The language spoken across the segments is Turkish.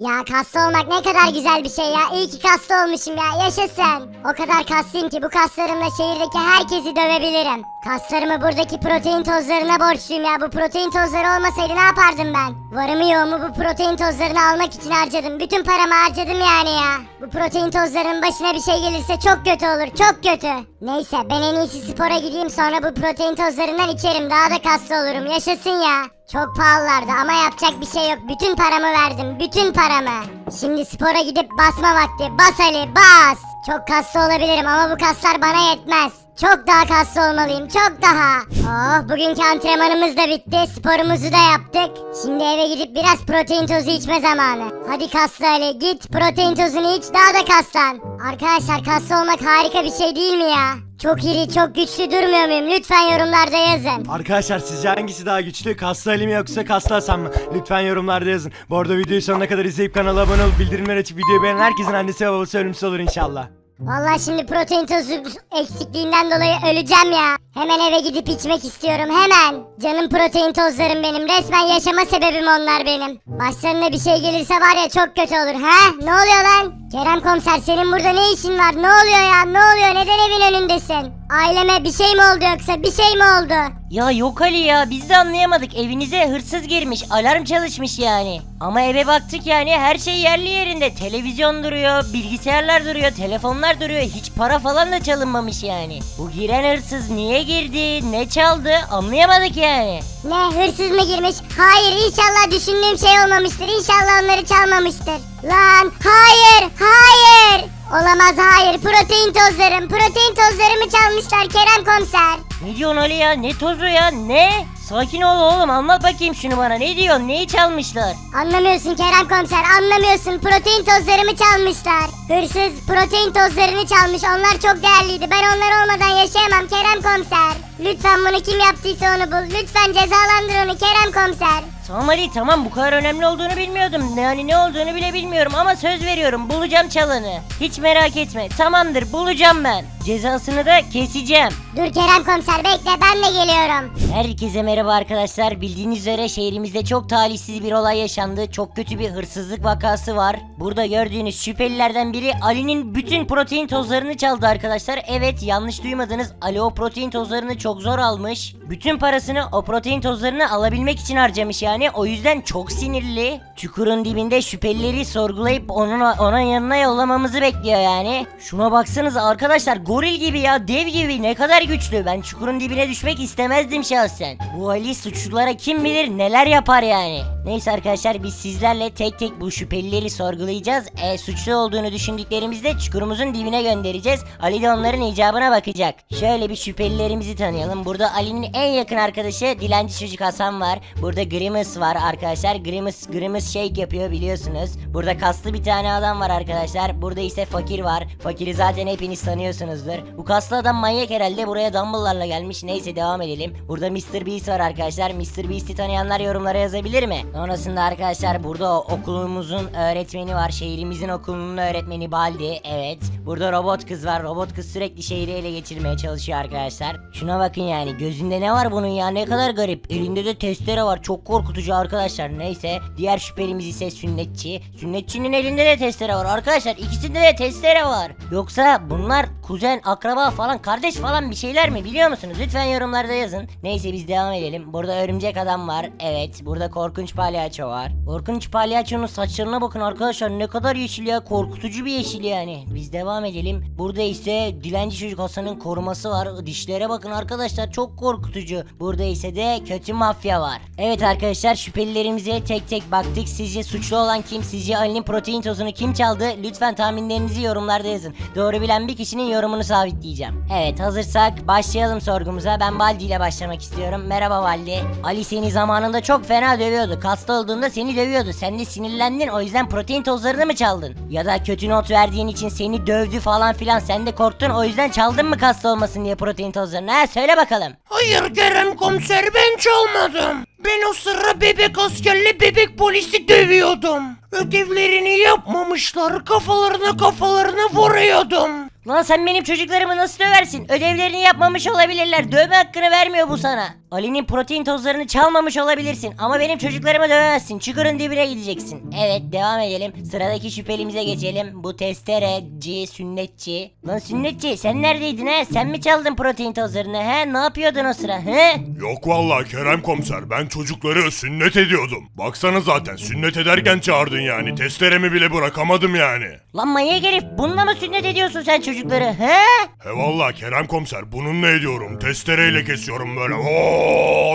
Ya kaslı olmak ne kadar güzel bir şey ya. İyi ki kaslı olmuşum ya. Yaşasın. O kadar kaslıyım ki bu kaslarımla şehirdeki herkesi dövebilirim. Kaslarımı buradaki protein tozlarına borçluyum ya. Bu protein tozları olmasaydı ne yapardım ben? Varımı yoğumu bu protein tozlarını almak için harcadım. Bütün paramı harcadım yani ya. Bu protein tozlarının başına bir şey gelirse çok kötü olur. Çok kötü. Neyse ben en iyisi spora gideyim sonra bu protein tozlarından içerim. Daha da kaslı olurum. Yaşasın ya. Çok pahalılardı ama yapacak bir şey yok. Bütün paramı verdim. Bütün paramı. Şimdi spora gidip basma vakti. Bas Ali bas. Çok kaslı olabilirim ama bu kaslar bana yetmez. Çok daha kaslı olmalıyım. Çok daha. Oh bugünkü antrenmanımız da bitti. Sporumuzu da yaptık. Şimdi eve gidip biraz protein tozu içme zamanı. Hadi kaslı Ali git protein tozunu iç daha da kaslan. Arkadaşlar kaslı olmak harika bir şey değil mi ya? Çok iri, çok güçlü durmuyor muyum? Lütfen yorumlarda yazın. Arkadaşlar sizce hangisi daha güçlü? Kaslı Ali mi yoksa kaslı Hasan mı? Lütfen yorumlarda yazın. Bu arada videoyu sonuna kadar izleyip kanala abone olup bildirimleri açıp videoyu beğenen herkesin annesi ve babası ölümsüz olur inşallah. Vallahi şimdi protein tozu eksikliğinden dolayı öleceğim ya. Hemen eve gidip içmek istiyorum hemen. Canım protein tozlarım benim. Resmen yaşama sebebim onlar benim. Başlarına bir şey gelirse var ya çok kötü olur. Ha? Ne oluyor lan? Kerem komiser senin burada ne işin var? Ne oluyor ya? Ne oluyor? Neden evin önündesin? Aileme bir şey mi oldu yoksa? Bir şey mi oldu? Ya yok Ali ya biz de anlayamadık evinize hırsız girmiş alarm çalışmış yani. Ama eve baktık yani her şey yerli yerinde televizyon duruyor bilgisayarlar duruyor telefonlar duruyor hiç para falan da çalınmamış yani. Bu giren hırsız niye girdi ne çaldı anlayamadık yani. Ne hırsız mı girmiş? Hayır inşallah düşündüğüm şey olmamıştır. İnşallah onları çalmamıştır. Lan hayır hayır. Olamaz hayır protein tozlarım protein tozlarımı çalmışlar Kerem komiser. Ne diyorsun Ali ya ne tozu ya ne? Sakin ol oğlum anlat bakayım şunu bana ne diyorsun neyi çalmışlar? Anlamıyorsun Kerem komiser anlamıyorsun protein tozlarımı çalmışlar. Hırsız protein tozlarını çalmış onlar çok değerliydi ben onlar olmadan yaşayamam Kerem komiser. Lütfen bunu kim yaptıysa onu bul lütfen cezalandır onu Kerem komiser. Tamam Ali tamam bu kadar önemli olduğunu bilmiyordum. Ne hani ne olduğunu bile bilmiyorum ama söz veriyorum bulacağım çalanı. Hiç merak etme tamamdır bulacağım ben. Cezasını da keseceğim. Dur Kerem komiser bekle ben de geliyorum. Herkese merhaba arkadaşlar. Bildiğiniz üzere şehrimizde çok talihsiz bir olay yaşandı. Çok kötü bir hırsızlık vakası var. Burada gördüğünüz şüphelilerden biri Ali'nin bütün protein tozlarını çaldı arkadaşlar. Evet yanlış duymadınız. Ali o protein tozlarını çok zor almış. Bütün parasını o protein tozlarını alabilmek için harcamış yani. O yüzden çok sinirli. Çukurun dibinde şüphelileri sorgulayıp onun ona yanına yollamamızı bekliyor yani. Şuna baksanıza arkadaşlar goril gibi ya dev gibi ne kadar güçlü. Ben çukurun dibine düşmek istemezdim şahsen. Bu Ali suçlulara kim bilir neler yapar yani. Neyse arkadaşlar biz sizlerle tek tek bu şüphelileri sorgulayacağız. E, suçlu olduğunu düşündüklerimizde çukurumuzun dibine göndereceğiz. Ali de onların icabına bakacak. Şöyle bir şüphelilerimizi tanıyalım. Burada Ali'nin en yakın arkadaşı dilenci çocuk Hasan var. Burada Grimus var arkadaşlar. Grimus, Grimus shake yapıyor biliyorsunuz. Burada kaslı bir tane adam var arkadaşlar. Burada ise fakir var. Fakiri zaten hepiniz tanıyorsunuzdur. Bu kaslı adam manyak herhalde buraya dumbbell'larla gelmiş. Neyse devam edelim. Burada Mr. Beast var arkadaşlar. Mr. Beast'i tanıyanlar yorumlara yazabilir mi? Sonrasında arkadaşlar burada okulumuzun öğretmeni var. Şehrimizin okulunun öğretmeni Baldi. Evet. Burada robot kız var. Robot kız sürekli şehri ele geçirmeye çalışıyor arkadaşlar. Şuna bakın yani. Gözünde ne var bunun ya? Ne kadar garip. Elinde de testere var. Çok korkutucu arkadaşlar. Neyse. Diğer şüphelimiz ise sünnetçi. Sünnetçinin elinde de testere var arkadaşlar. İkisinde de testere var. Yoksa bunlar kuzen, akraba falan, kardeş falan bir şeyler mi biliyor musunuz? Lütfen yorumlarda yazın. Neyse biz devam edelim. Burada örümcek adam var. Evet. Burada korkunç palyaço var. Korkunç palyaçonun saçlarına bakın arkadaşlar. Ne kadar yeşil ya. Korkutucu bir yeşil yani. Biz devam edelim. Burada ise dilenci çocuk Hasan'ın koruması var. Dişlere bakın arkadaşlar. Çok korkutucu. Burada ise de kötü mafya var. Evet arkadaşlar şüphelilerimize tek tek baktık. Sizce suçlu olan kim? Sizce Ali'nin protein tozunu kim çaldı? Lütfen tahminlerinizi yorumlarda yazın. Doğru bilen bir kişinin yorumunu sabitleyeceğim. Evet hazırsak başlayalım sorgumuza. Ben Baldi ile başlamak istiyorum. Merhaba Baldi. Ali seni zamanında çok fena dövüyordu. Hasta olduğunda seni dövüyordu. Sen de sinirlendin o yüzden protein tozlarını mı çaldın? Ya da kötü not verdiğin için seni dövdü falan filan. Sen de korktun o yüzden çaldın mı hasta olmasın diye protein tozlarını? Ha söyle bakalım. Hayır Kerem komiser ben çalmadım. Ben o sıra bebek askerle bebek polisi dövüyordum. Ödevlerini yapmamışlar kafalarına kafalarına vuruyordum. Lan sen benim çocuklarımı nasıl döversin? Ödevlerini yapmamış olabilirler. Dövme hakkını vermiyor bu sana. Ali'nin protein tozlarını çalmamış olabilirsin ama benim çocuklarımı dövemezsin. Çukurun dibine gideceksin. Evet devam edelim. Sıradaki şüphelimize geçelim. Bu testereci, sünnetçi. Lan sünnetçi sen neredeydin he? Sen mi çaldın protein tozlarını he? Ne yapıyordun o sıra he? Yok vallahi Kerem komiser ben çocukları sünnet ediyordum. Baksana zaten sünnet ederken çağırdın yani testeremi bile bırakamadım yani. Lan manyak herif bununla mı sünnet ediyorsun sen çocukları he? He vallahi Kerem komiser bununla ediyorum testereyle kesiyorum böyle ooo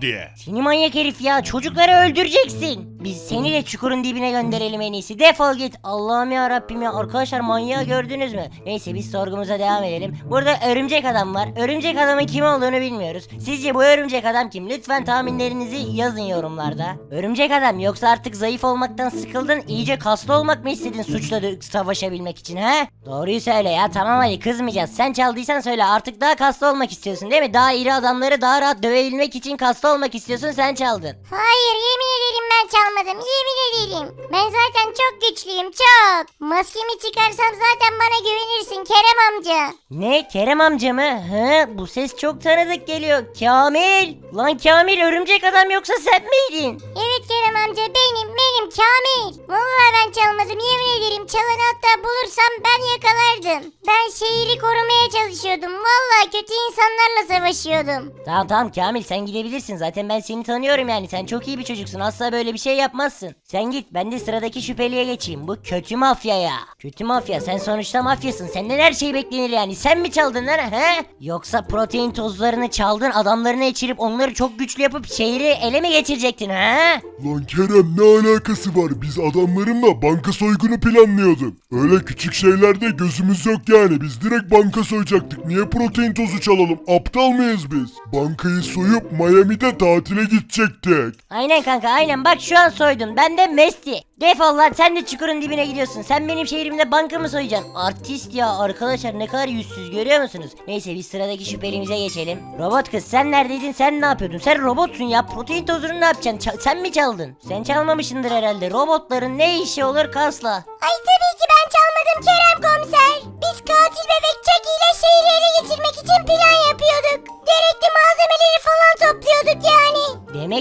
diye. Seni manyak herif ya çocukları öldüreceksin. Biz seni de çukurun dibine gönderelim en iyisi. Defol git. Allah'ım ya Rabbim ya. Arkadaşlar manyağı gördünüz mü? Neyse biz sorgumuza devam edelim. Burada örümcek adam var. Örümcek adamın kim olduğunu bilmiyoruz. Sizce bu örümcek adam kim? Lütfen tahminlerinizi yazın yorumlarda. Örümcek adam yoksa artık zayıf olmaktan sıkıldın. iyice kaslı olmak mı istedin suçla savaşabilmek için ha? Doğruyu söyle ya. Tamam hadi kızmayacağız. Sen çaldıysan söyle. Artık daha kaslı olmak istiyorsun değil mi? Daha iri adamları daha rahat dövebilmek için kaslı olmak istiyorsun. Sen çaldın. Hayır yemin ederim ben çalmadım yemin ederim. Ben zaten çok güçlüyüm çok. Maskemi çıkarsam zaten bana güvenirsin Kerem amca. Ne Kerem amca mı? Hı, bu ses çok tanıdık geliyor. Kamil! Lan Kamil örümcek adam yoksa sen miydin? Evet Kerem amca benim benim Kamil. Vallahi ben çalmadım yemin ederim. Çalanı hatta bulursam ben yakalardım. Ben şehri korumaya çalışıyordum. Vallahi kötü insanlarla savaşıyordum. Tamam tamam Kamil sen gidebilirsin. Zaten ben seni tanıyorum yani. Sen çok iyi bir çocuksun. Asla böyle bir şey yapmazsın. Sen git ben de sıradaki şüpheliye geçeyim. Bu kötü mafya ya. Kötü mafya sen sonuçta mafyasın. Senden her şey beklenir yani. Sen mi çaldın lan he? Yoksa protein tozlarını çaldın adamlarını içirip onları çok güçlü yapıp şehri ele mi geçirecektin he? Lan Kerem ne alakası var? Biz adamlarımla banka soygunu planlıyorduk. Öyle küçük şeylerde gözümüz yok yani. Biz direkt banka soyacaktık. Niye protein tozu çalalım? Aptal mıyız biz? Bankayı soyup Miami'de tatile gidecektik. Aynen kanka aynen bak şu an soydun. Ben de Messi. Defol lan sen de çukurun dibine gidiyorsun. Sen benim şehrimde banka mı soyacaksın? Artist ya arkadaşlar ne kadar yüzsüz görüyor musunuz? Neyse biz sıradaki şüphelimize geçelim. Robot kız sen neredeydin sen ne yapıyordun? Sen robotsun ya protein tozunu ne yapacaksın? Ça- sen mi çaldın? Sen çalmamışsındır herhalde. Robotların ne işi olur kasla? Ay tabii ki ben çalmadım Kerem komiser.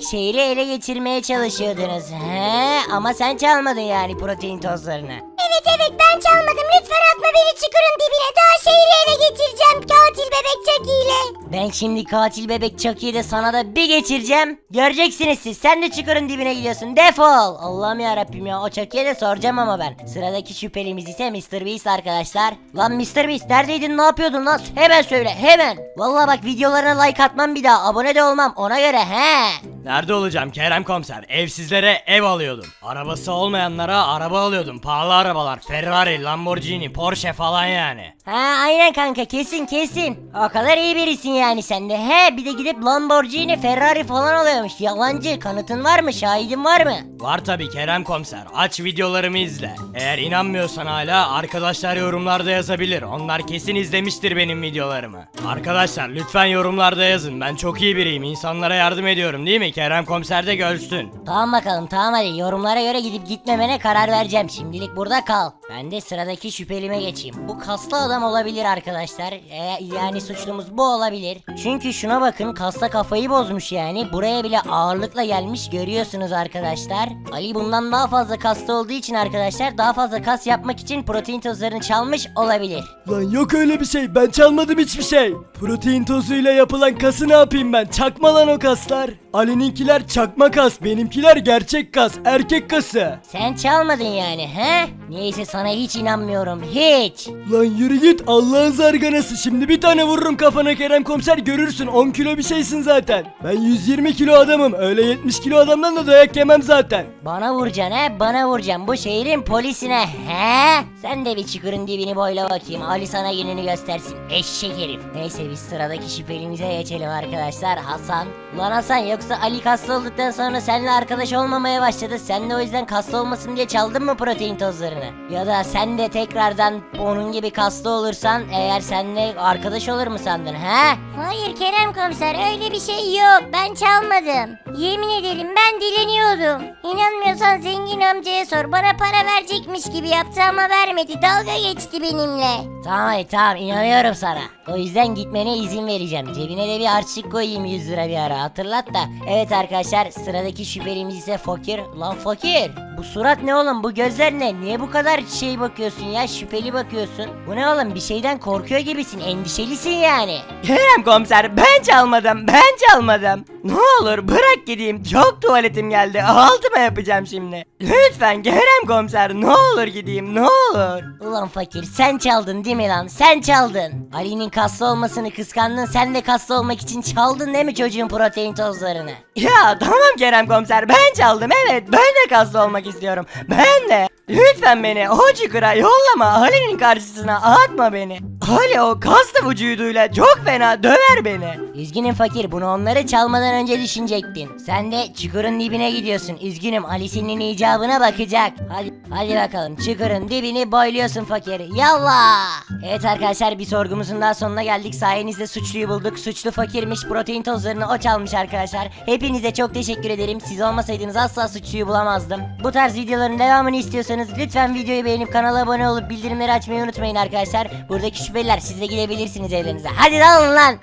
Demek şehri ele geçirmeye çalışıyordunuz. He ama sen çalmadın yani protein tozlarını. Evet evet ben çalmadım. Lütfen atma beni çukurun dibine. Daha şehri ele geçireceğim katil bebek ile. Ben şimdi katil bebek Chucky'yi de sana da bir geçireceğim. Göreceksiniz siz. Sen de çukurun dibine gidiyorsun. Defol. Allah'ım ya Rabbim ya. O Chucky'ye de soracağım ama ben. Sıradaki şüphelimiz ise Mr. Beast arkadaşlar. Lan Mr. Beast neredeydin? Ne yapıyordun lan? Hemen söyle. Hemen. Vallahi bak videolarına like atmam bir daha. Abone de olmam. Ona göre he. Nerede olacağım Kerem komiser? Evsizlere ev alıyordum. Arabası olmayanlara araba alıyordum. Pahalı arabalar. Ferrari, Lamborghini, Porsche falan yani. Ha aynen kanka kesin kesin. O kadar iyi birisin yani sen de. He bir de gidip Lamborghini, Ferrari falan alıyormuş. Yalancı. Kanıtın var mı? Şahidin var mı? Var tabi Kerem komiser. Aç videolarımı izle. Eğer inanmıyorsan hala arkadaşlar yorumlarda yazabilir. Onlar kesin izlemiştir benim videolarımı. Arkadaşlar lütfen yorumlarda yazın. Ben çok iyi biriyim. İnsanlara yardım ediyorum değil mi? Kerem komiser de görsün. Tamam bakalım tamam hadi yorumlara göre gidip gitmemene karar vereceğim. Şimdilik burada kal. Ben de sıradaki şüphelime geçeyim. Bu kaslı adam olabilir arkadaşlar. E, yani suçlumuz bu olabilir. Çünkü şuna bakın kasla kafayı bozmuş yani. Buraya bile ağırlıkla gelmiş görüyorsunuz arkadaşlar. Ali bundan daha fazla kaslı olduğu için arkadaşlar daha fazla kas yapmak için protein tozlarını çalmış olabilir. Lan yok öyle bir şey. Ben çalmadım hiçbir şey. Protein tozuyla yapılan kası ne yapayım ben? Çakma lan o kaslar. Ali'ninkiler çakma kas, benimkiler gerçek kas, erkek kası. Sen çalmadın yani he? Neyse sana hiç inanmıyorum hiç. Lan yürü git Allah'ın zarganası. Şimdi bir tane vururum kafana Kerem komiser görürsün. 10 kilo bir şeysin zaten. Ben 120 kilo adamım. Öyle 70 kilo adamdan da dayak yemem zaten. Bana vuracaksın he bana vuracaksın bu şehrin polisine he Sen de bir çukurun dibini boyla bakayım Ali sana gününü göstersin eşek herif Neyse biz sıradaki şüphelimize geçelim arkadaşlar Hasan Lan Hasan yoksa Ali kaslı olduktan sonra seninle arkadaş olmamaya başladı Sen de o yüzden kaslı olmasın diye çaldın mı protein tozlarını Ya da sen de tekrardan onun gibi kaslı olursan eğer seninle arkadaş olur mu sandın he Hayır Kerem komiser öyle bir şey yok. Ben çalmadım. Yemin ederim ben dileniyordum. İnanmıyorsan zengin amcaya sor. Bana para verecekmiş gibi yaptı ama vermedi. Dalga geçti benimle. Tamam tamam inanıyorum sana. O yüzden gitmene izin vereceğim. Cebine de bir harçlık koyayım 100 lira bir ara. hatırlat da. Evet arkadaşlar sıradaki şüphelimiz ise fakir. Lan fakir. Bu surat ne oğlum bu gözler ne? Niye bu kadar şey bakıyorsun ya şüpheli bakıyorsun? Bu ne oğlum bir şeyden korkuyor gibisin endişelisin yani. Kerem komiser ben çalmadım ben çalmadım. Ne olur bırak gideyim çok tuvaletim geldi altıma yapacağım şimdi. Lütfen Kerem komiser ne olur gideyim ne olur. Ulan fakir sen çaldın değil mi lan sen çaldın. Ali'nin kaslı olmasını kıskandın sen de kaslı olmak için çaldın değil mi çocuğun protein tozlarını? Ya tamam Kerem komiser ben çaldım evet ben de kaslı olmak istiyorum. Ben de. Lütfen beni o çukura yollama Ali'nin karşısına atma beni. Ali o kaslı vücuduyla çok fena döver beni. Üzgünüm fakir bunu onları çalmadan önce düşünecektin. Sen de çukurun dibine gidiyorsun. Üzgünüm Ali senin icabına bakacak. Hadi, hadi bakalım çukurun dibini boyluyorsun fakir. Yallah. Evet arkadaşlar bir sorgumuzun daha sonuna geldik. Sayenizde suçluyu bulduk. Suçlu fakirmiş. Protein tozlarını o çalmış arkadaşlar. Hepinize çok teşekkür ederim. Siz olmasaydınız asla suçluyu bulamazdım. Bu tarz videoların devamını istiyorsanız lütfen videoyu beğenip kanala abone olup bildirimleri açmayı unutmayın arkadaşlar. Buradaki şüpheliler siz de gidebilirsiniz evlerinize. Hadi dağılın lan.